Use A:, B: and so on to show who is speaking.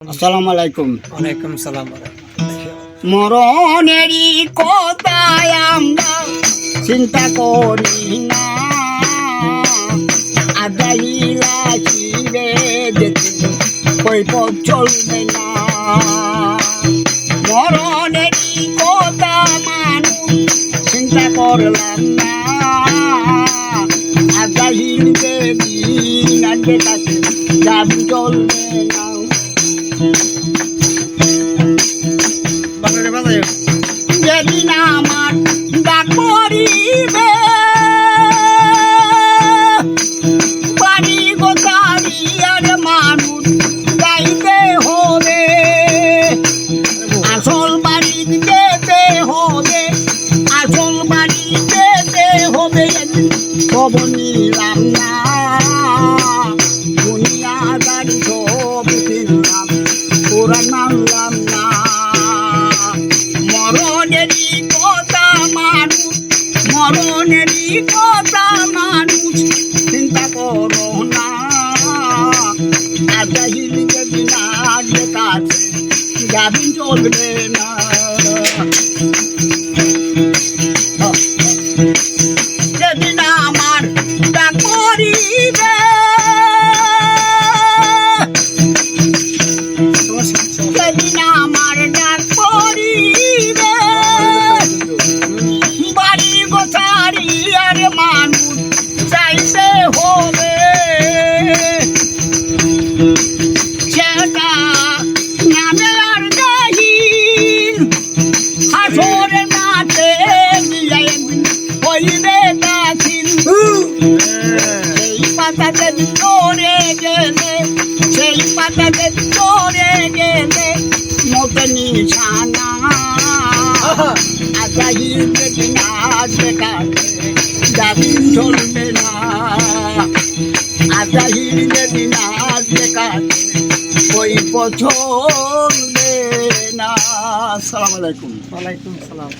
A: আসসালামু আলাইকুম।
B: ওয়ালাইকুম সালাম
A: মরণেরই কথায় আমরা চিন্তা করি না। আদাইলা চিরে যেতে পথ চলবে না। মরণেরই কথা মানুষ চিন্তা করলাম না। আদাইল যে দিন আগে তাকে যাবি চলবে না। যেদিন আমার ডাক পড়িবে, বাড়ি আর মানুষ গাইতে হবে। আসল বাড়ি যেতে হবে, আসল বাড়ি যেতে হবে। খবর নিলাম মরণেরই কথা মানুষ চিন্তা করো না। আজাহিল যদি না কাছে যাবি চলবে না। হইবে সেই পাতাতে চড়ে গেলে সেই পাতাতে চড়ে গেলে মতে নিশানা আগাহী যদি না দেখাতে যাবি চলবে না আগাহী যদি না দেখাতে ওই পছন্দ না আসসালামু আলাইকুম
B: ওয়ালাইকুম সালাম